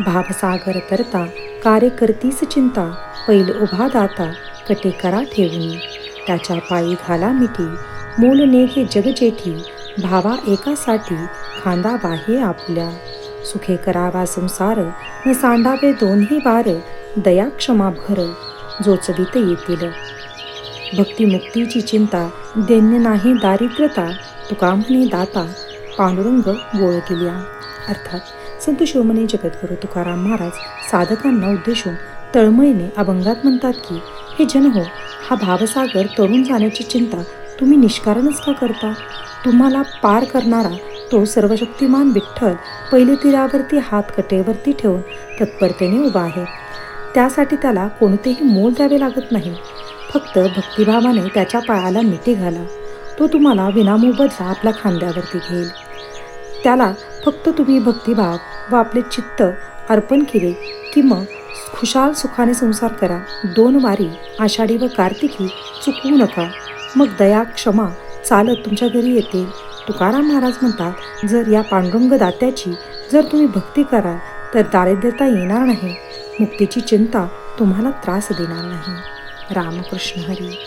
भावसागर तरता कार्यकर्तीस चिंता पैल उभा दाता कटे करा ठेवून. त्याच्या पायी घाला मिठी मोल नेघे जग जेठी भावा एकासाठी खांदा बाहे आपल्या. सुखे करावा संसार न सांडावे दोन्ही वार दया क्षमा भर जोचवित येतील. भक्तिमुक्तीची चिंता दैन्य नाही दारिद्र्यता तुका म्हणे दाता पांडुरंग गोळ केल्या अर्थात संत शिवमने जगद्गुरु तुकाराम महाराज साधकांना उद्देशून तळमळीने अभंगात म्हणतात की हे जन हो हा भावसागर तरुण जाण्याची चिंता तुम्ही निष्कारणच का करता? तुम्हाला पार करणारा तो सर्वशक्तिमान विठ्ठल पहिले तीरावरती हात कटेवरती ठेवून तत्परतेने उभा आहे. त्यासाठी त्याला कोणतेही मोल द्यावे लागत नाही. फक्त भक्तिभावाने त्याच्या पायाला मिठी घाला. तो तुम्हाला विनामोबदला आपल्या खांद्यावरती घेईल. त्याला फक्त तुम्ही भक्तिभाव व आपले चित्त अर्पण केले की मग खुशाल सुखाने संसार करा. दोन वारी आषाढी व कार्तिकी चुकवू नका. मग दया क्षमा चालत तुमच्या घरी येते. तुकाराम महाराज म्हणतात जर या पांडुरंग दात्याची जर तुम्ही भक्ती कराल तर दारिद्र्यता येणार नाही. मुक्तीची चिंता तुम्हाला त्रास देणार नाही. रामकृष्ण हरी.